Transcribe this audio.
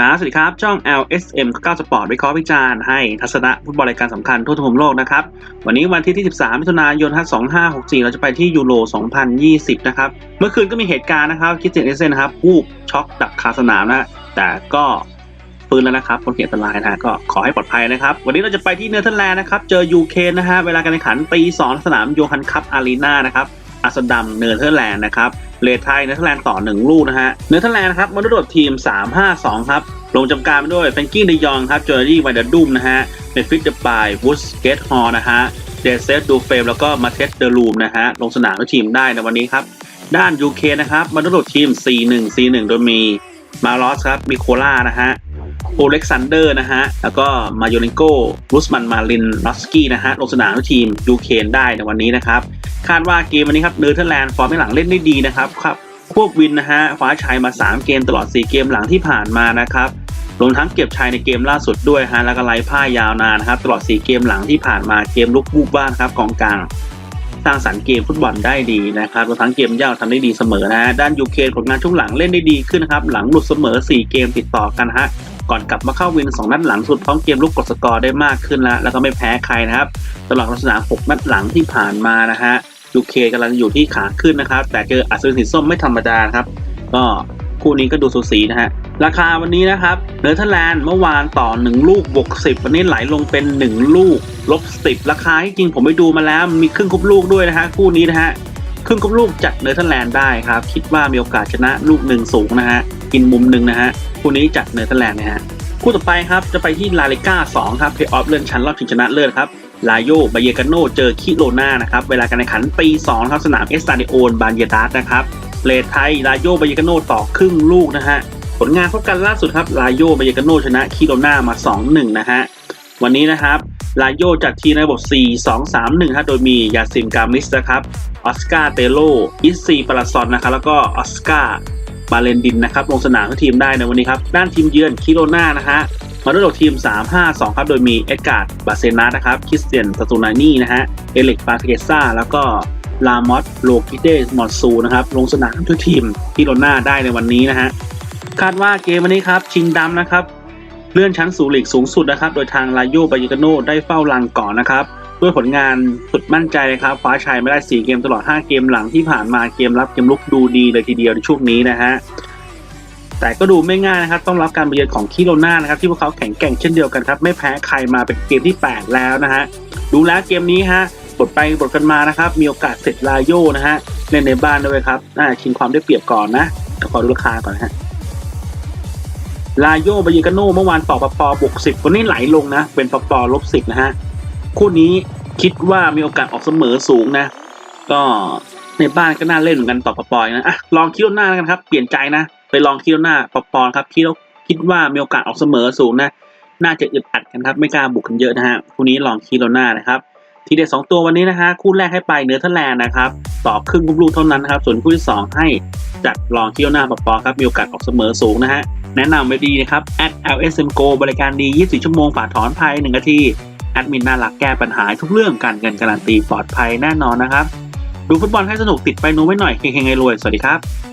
ครับสวัสดีครับ ช่อง LSM 9 Sport วิเคราะห์วิจารณ์ให้ทัศนะฟุตบอลรายการสำคัญทั่วทุกมุมโลกนะครับ วันนี้วันที่ที่13มิถุนายน 2564 เราจะไปที่ยูโร 2020 นะครับ เมื่อคืนก็มีเหตุการณ์นะครับ คิดเจนเอเซนนะครับวูบช็อกดับคาสนามนะ แต่ก็ฟื้นแล้วนะครับคนเขียนอันตรายนะก็ขอให้ปลอดภัยนะครับ วันนี้เราจะไปที่เนเธอร์แลนด์นะครับ เจอยูเครนนะฮะ เวลาการแข่งขันปี2สนามโยฮันคัพอารีนานะครับ อัสดัมเนเธอร์แลนด์นะครับเลทไทยเนเธอร์แลนด์ต่อ 1 ลูกนะฮะเนเธอร์แลนด์นะครับมาด้วยทีม 3-5-2 ครับลงจำการไปด้วยเฟนกี้เดยองครับเจอร์รี่ไวเดอร์ดุมนะฮะเมฟิกเดบายวูดสเกตฮอลนะฮะเดซเซตดูเฟมแล้วก็มาเทสเดอรูมนะฮะลงสนามทุกทีมได้ในวันนี้ครับ ด้านยูเคนะครับมาด้วยทีม 4-1 4-1 โดยมีมาลอสครับมีโคล่านะฮะโอเล็กซานเดอร์นะฮะ แล้วก็มาโยนิโกรุสมันมาลินลอสกี้นะฮะ ลงสนามทุกทีมยูเคนได้ในวันนี้นะครับ คาดว่าเกมวันนี้ครับเนเธอร์แลนด์ฟอร์มหลังเล่นได้ดีนะครับครับควบวินนะฮะคว้าชัยมา 3 เกมตลอด 4 เกมหลังที่ผ่านมานะครับรวมทั้งเก็บชัยในเกมล่าสุดด้วยฮะแล้วก็ไล่พ่ายาวนานนะครับตลอด 4 เกมหลังที่ผ่านมาเกมลุกบุกบ้านครับกองกลางสร้างสรรค์เกมฟุตบอลได้ดีนะครับรวมทั้งเกมยาวทำได้ดีเสมอนะฮะด้านยูเครนผลงานช่วงหลังเล่นได้ดีขึ้นนะครับหลังหลุดเสมอ 4 เกมติดต่อกันฮะก่อนกลับมาเข้าวิน 2 นัดหลังสุดพร้อมเกมลุกกดสกอร์ได้มากขึ้นแล้วแล้วก็ไม่แพ้ใครนะครับตลอดลักษณะ6นัดหลังที่ผ่านมานะฮะ ยูเคกำลังอยู่ที่ขาขึ้นนะครับ แต่เจออัศวินสีส้มไม่ธรรมดาครับ ก็คู่นี้ก็ดูสูสีนะฮะ ราคาวันนี้นะครับเนเธอร์แลนด์เมื่อวานต่อ 1 ลูกบวก10 วันนี้ไหลลงเป็น 1 ลูกลบ10 ราคาจริงผมไปดูมาแล้วมีครึ่งครบลูกด้วยนะฮะคู่นี้นะฮะครึ่งครบลูกจัดเนเธอร์แลนด์ได้ครับ คิดว่ามีโอกาสชนะลูกหนึ่งสูงนะฮะกินมุมหนึ่งนะฮะคู่นี้จัดเนเธอร์แลนด์นะฮะคู่ต่อไปครับจะไปที่ลาลิก้า2ครับเพย์ออฟเลื่อนชั้นรอบชิงชนะเลิศครับ ลาโยบาเยกาโนเจอคิโรนานะครับ เวลาการแข่งขันปี2ครับสนามเอสตาดิโอนบานเยดาสนะครับเลทไทยลาโยบาเยกาโนต่อครึ่งลูกนะฮะ ผลงานพบกันล่าสุดครับลาโยบาเยกาโนชนะคิโรนามา 2-1 นะฮะ วันนี้นะครับลาโยจัดทีในระบบ 4-2-3-1ฮะโดยมียาซิมกามิสนะครับออสการ์เตโลอิสซีปาราซอนนะครับแล้วก็ออสการ์บาเลนดินนะครับลงสนามให้ทีมได้ในวันนี้ครับ ด้านทีมเยือนคิโรนานะฮะ มาด้วยทีม 3-5-2 ครับ โดยมีเอ็ดการ์ดบาเซนานะครับ คริสเตียนสตูนานี่นะฮะ เอเล็กปาเกซ่า แล้วก็ลามอสโลกิเดสมอร์ซูนะครับลงสนามทุกทีมที่โรน่าได้ในวันนี้นะฮะ คาดว่าเกมวันนี้ครับ ชิงดำนะครับ เลื่อนชั้นสู่ลีกสูงสุดนะครับ โดยทางลาโยบายิกาโนได้เฝ้าลังก่อนนะครับด้วยผลงานสุดมั่นใจครับคว้าชัยไม่ได้ 4 เกมตลอด 5 เกมหลังที่ผ่านมาเกมรับเกมลุกดูดีเลยทีเดียวในช่วงนี้นะฮะ แต่ก็ดูไม่ง่ายนะครับ ต้องรับการมาเยือนของคิโรนานะครับ ที่พวกเขาแข็งแกร่งเช่นเดียวกันครับ ไม่แพ้ใครมาเป็นเกมที่ 8 แล้วนะฮะ ดูแล้วเกมนี้ฮะบทไปบทกันมานะครับ มีโอกาสเสร็จลาโยนะฮะเล่นในบ้านด้วยครับน่าชิงความได้เปรียบก่อนนะเดี๋ยวขอดูราคาก่อนนะฮะลาโยบายกาโนเมื่อวานต่อปปบวกสิบวันนี้ไหลลงนะ เป็นปปลบสิบนะฮะ คู่นี้คิดว่ามีโอกาสออกเสมอสูงนะ ก็ในบ้านก็น่าเล่นเหมือนกันต่อปปนะอะลองคิโรนาแล้วกันครับ เปลี่ยนใจนะ ไปลองคิโรนาปปครับคิดว่าคิดว่ามีโอกาสออกเสมอสูงนะ น่าจะอึดอัดกันครับไม่กล้าบุกกันเยอะนะฮะคู่นี้ลองคิโรนานะครับทีเด็ดสองตัววันนี้นะฮะคู่แรกให้ไปเนเธอร์แลนนะครับต่อครึ่งลูกเท่านั้นนะครับส่วนคู่ที่ 2 ให้จัดลองคิโรนาปปครับมีโอกาสออกเสมอสูงนะฮะแนะนำไว้ดีนะครับ @lsm go บริการดี 24 ชั่วโมงฝากถอนภายใน1นาทีแอดมินน่ารักแก้ปัญหาทุกเรื่องการเงินการันตีปลอดภัยแน่นอนนะครับ ดูฟุตบอลให้สนุกติดไปนูไว้หน่อยเฮงๆไงรวย สวัสดีครับ